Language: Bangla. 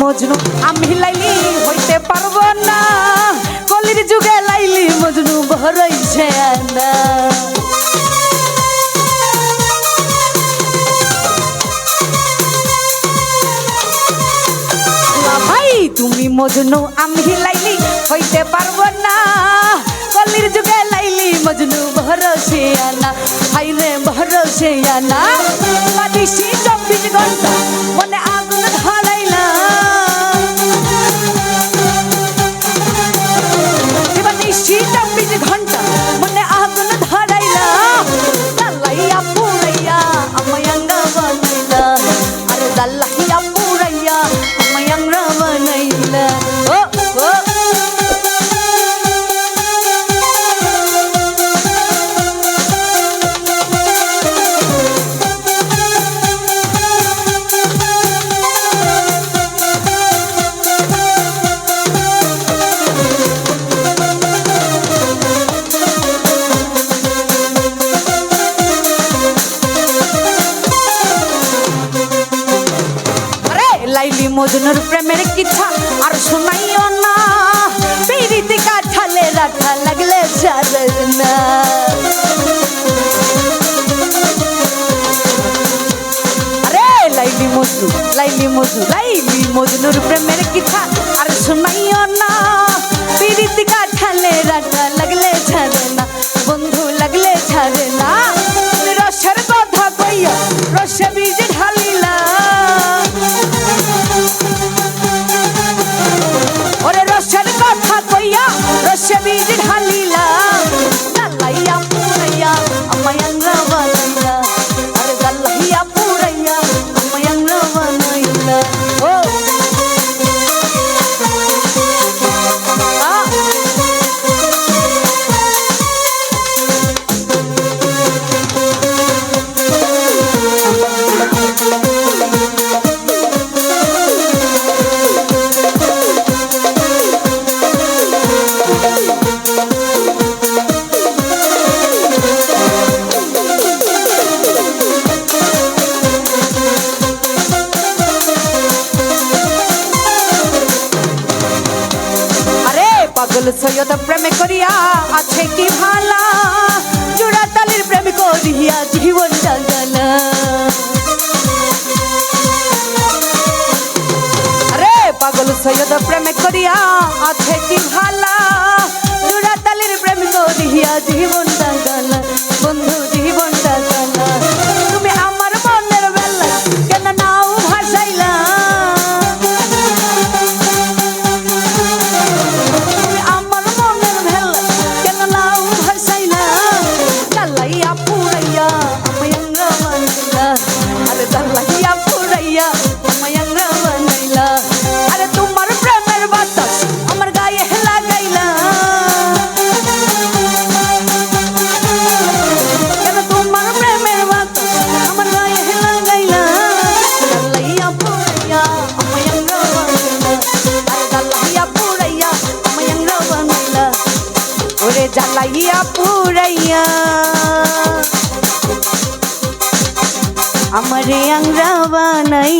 মজনু, আমি লাইলি হইতে পারব না। কলির যুগে লাইলি মজনু ভরইছে না তুমি মজনু, আমি লাইলি হইতে পারব না। কলির যুগে লাইলি মজনু ভরসে আনা। হাই রে ভরসে আনা। বাদিসি চব্বিশ ঘণ্টা মনে আরে দাল্লাইয়া লাইলি মজনুর প্রেমের কিছা আর শোনাইও না। পিড়িতে কাঠালে রাখা লাগলে ছাড়ে না। লাইলি মজনু লাইলি মজনু লাইলি মজনুর প্রেমের কিচ্ছা। পাগল সৈয়দ প্রেম করিয়া আছে কি ভালা? জোড়া তালির প্রেমে করিয়া জীবন জাগালা রে পাগল সৈয়দ প্রেম করিয়া আছে কি ভালা? জোড়া তালির প্রেম করিয়া জীবন জ্বালাইয়া পুরাইয়া আমারে আংরা বানাই